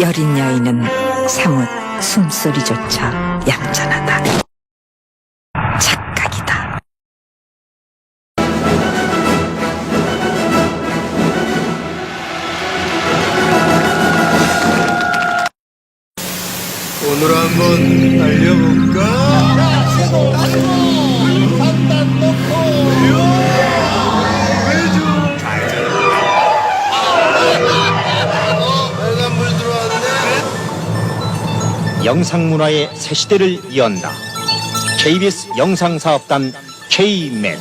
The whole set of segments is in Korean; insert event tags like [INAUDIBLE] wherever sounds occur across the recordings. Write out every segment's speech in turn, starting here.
여린 여인은 사뭇 숨소리조차 얌전하다. 착각이다. 오늘 한번 달려볼까? 영상문화의 새 시대를 이언다. KBS 영상사업단 K맨.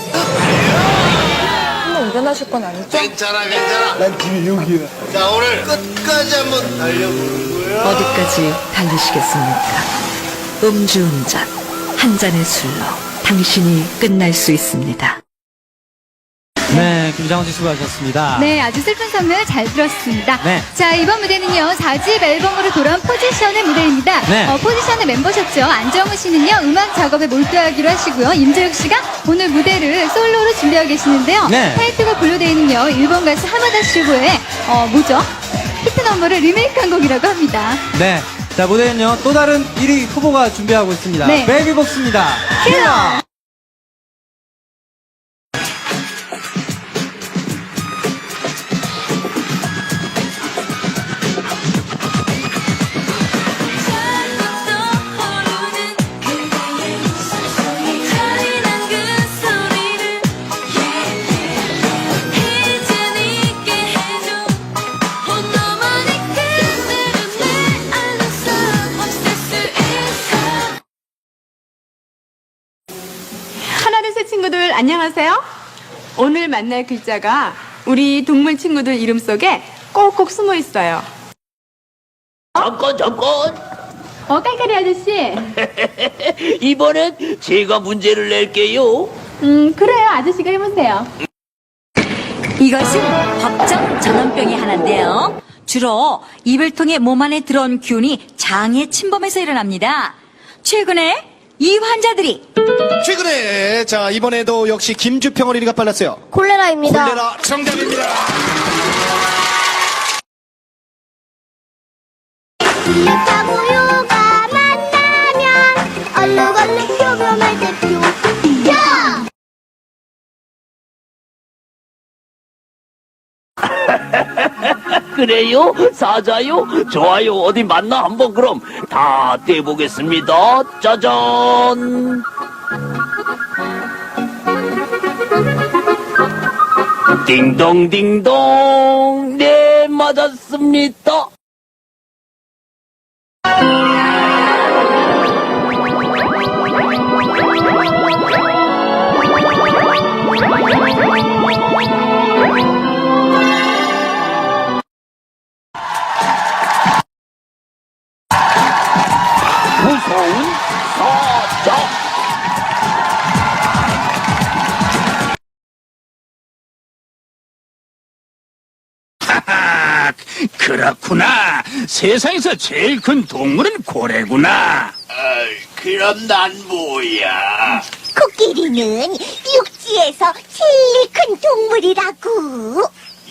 한번 운전하실 건 아니죠? 괜찮아, 괜찮아. 난 집이 여기야. 자, 오늘 끝까지 한번 달려보는 거야. 어디까지 달리시겠습니까? 음주운전, 한 잔의 술로 당신이 끝날 수 있습니다. 네, 김장훈 씨 수고하셨습니다. 네, 아주 슬픈 선물 잘 들었습니다. 네. 자, 이번 무대는요, 4집 앨범으로 돌아온 포지션의 무대입니다. 네. 어, 포지션의 멤버셨죠. 안정우 씨는요, 음악 작업에 몰두하기로 하시고요. 임재욱 씨가 오늘 무대를 솔로로 준비하고 계시는데요. 네. 타이틀곡 블루데이는요, 일본 가수 하마다 슈고의, 어, 뭐죠? 히트 넘버를 리메이크한 곡이라고 합니다. 네. 자, 무대는요, 또 다른 1위 후보가 준비하고 있습니다. 네. 베이비복스입니다. 킬러! 오늘 만날 글자가 우리 동물 친구들 이름 속에 꼭꼭 숨어 있어요. 잠깐 잠깐 어 깔깔이 아저씨. [LAUGHS] 이번엔 제가 문제를 낼게요 음 그래요 아저씨가 해보세요. 이것은 법정 전염병의 하나인데요. 주로 입을 통해 몸 안에 들어온 균이 장에 침범해서 일어납니다. 최근에 이 환자들이 최근에, 자, 이번에도 역시 김주평 어린이가 빨랐어요. 콜레라입니다. 콜레라 정답입니다. 사고요가 만나면 얼룩얼룩 표범할 대표 그래요? 사자요? 좋아요. 어디 맞나 한번 그럼. 다 떼보겠습니다. 짜잔. 띵동띵동. 네 맞았습니다 무서운 사자 아, 그렇구나. 세상에서 제일 큰 동물은 고래구나. 그럼 난 뭐야? 코끼리는 육지에서 제일 큰 동물이라고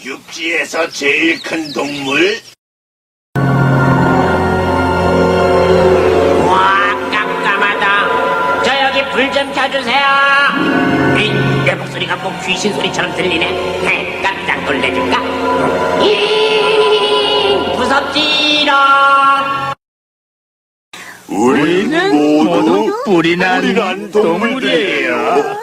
육지에서 제일 큰 동물? 켜주세요. 에이, 내 목소리가 꼭 귀신 소리처럼 들리네. 헤, 깜짝 놀래줄까? 이 무섭지롱. 우리는 모두 뿔이 난 동물이에요.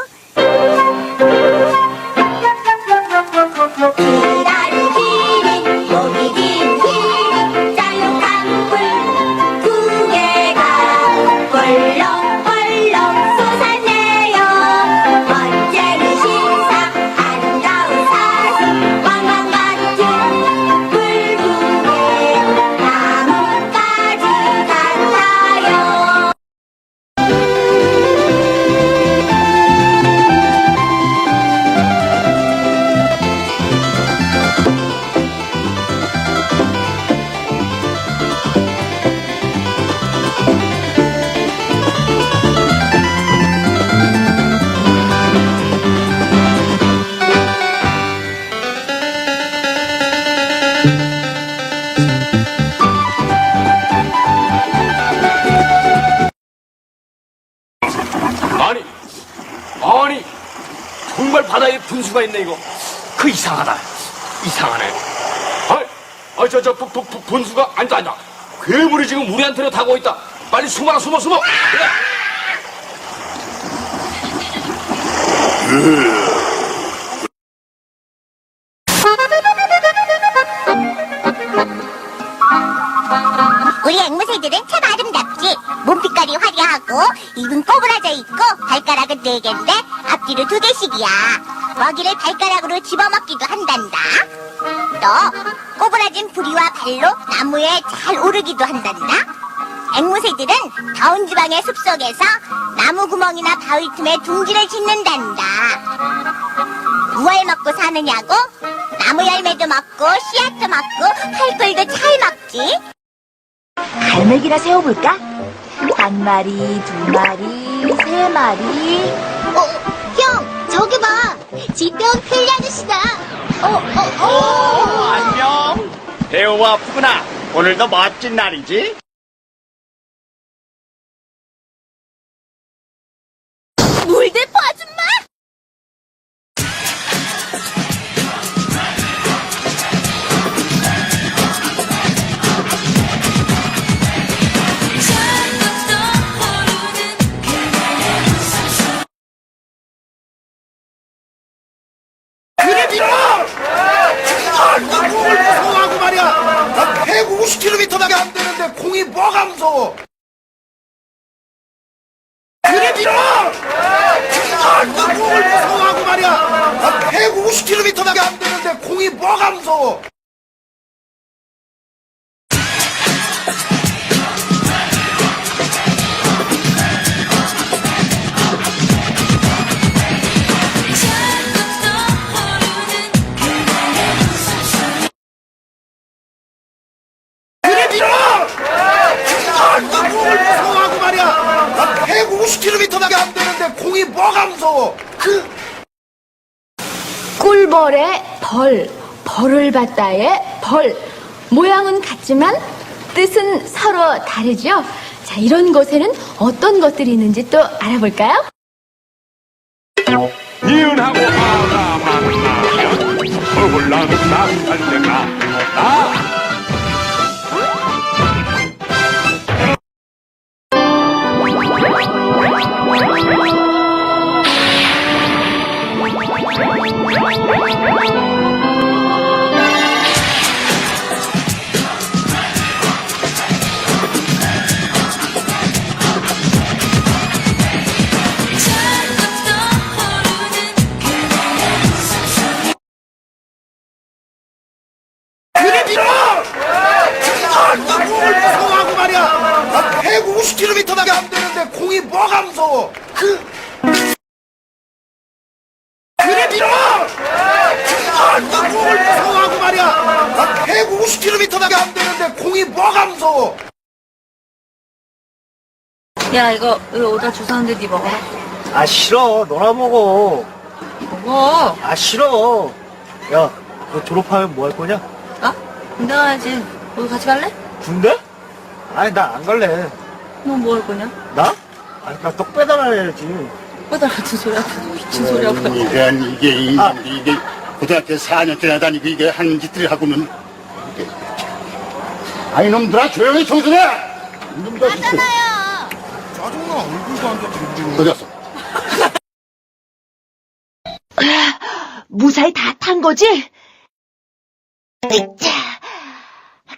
아, 아, 저, 저, 분, 분, 분, 분수가 앉아, 앉아. 괴물이 지금 우리한테로 다가오고 있다. 빨리 숨어라, 숨어, 숨어. 우리 앵무새들은 참 아름답지. 몸빛깔이 화려하고 입은 꼬부라져 있고 발가락은 네 개인데 앞뒤로 두 개씩이야. 먹이를 발가락으로 집어먹기도 한단다. 또 꼬부라진 부리와 발로 나무에 잘 오르기도 한단다. 앵무새들은 더운 지방의 숲속에서 나무 구멍이나 바위 틈에 둥지를 짓는단다. 무얼 먹고 사느냐고? 나무 열매도 먹고 씨앗도 먹고 팔꿀도 잘 먹지. 갈매기나 세워볼까? 한 마리, 두 마리, 세 마리. 어, 형, 저기 봐. 지병 필리 아저씨다. 어, 어, 어. 안녕. 배우와 푸구나. 오늘도 멋진 날이지? 250km밖에 안 되는데 공이 뭐가 무서워? 아, 무서워하고 말이야. 150km밖에 안 되는데 공이 뭐가 무서워? 그 꿀벌의 벌, 벌을 받다의 벌. 모양은 같지만 뜻은 서로 다르죠? 자, 이런 곳에는 어떤 것들이 있는지 또 알아볼까요? 이은하고 아가 만나면 허블나는 나갈 때가 나. 무서워하고 말이야. 나 150km밖에 안 되는데 공이 뭐가 무서워? 그 밀어! 아, 나 공을 무서워하고 말이야. 나 150km밖에 안 되는데 공이 뭐가 무서워? 야, 이거, 이거 오다 주사는데 네 먹어라. 아 싫어 너나 먹어 먹어. 아 싫어 야 너 졸업하면 뭐 할 거냐? 아? 군대 가야지. 너도 같이 갈래? 군대? 아니 나 안 갈래 너 뭐 할 거냐? 나? 아니 나떡 배달해야지 빼달 같은 소리 하고 미친 소리 하고. 이게 이게 이- 아. 이게 고등학교 4년째 다니고 이게 하는 짓들을 하고는 이게- 아이 놈들아 조용히 청소해. 하잖아요. 짜증나 얼굴도 안 좋게 어디 갔어? [LAUGHS] 무사히 다 탄 거지? 으쌰.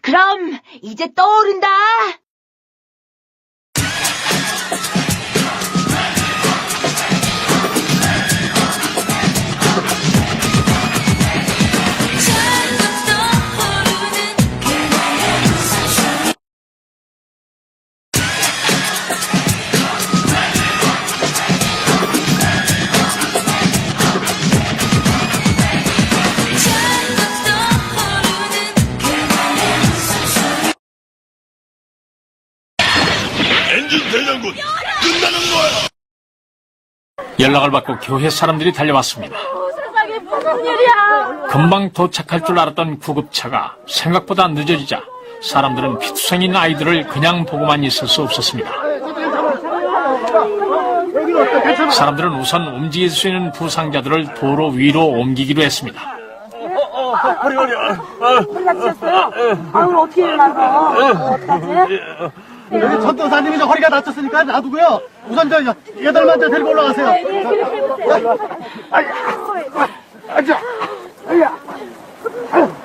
그럼 이제 떠오른다. 연락을 받고 교회 사람들이 달려왔습니다. 금방 도착할 줄 알았던 구급차가 생각보다 늦어지자 사람들은 피투성인 아이들을 그냥 보고만 있을 수 없었습니다. 사람들은 우선 움직일 수 있는 부상자들을 도로 위로 옮기기로 했습니다. 여기 전도사님이 저 허리가 다쳤으니까 놔두고요. 우선 저 여덟 만째 데리고 올라가세요. 아야, 아야, 아야.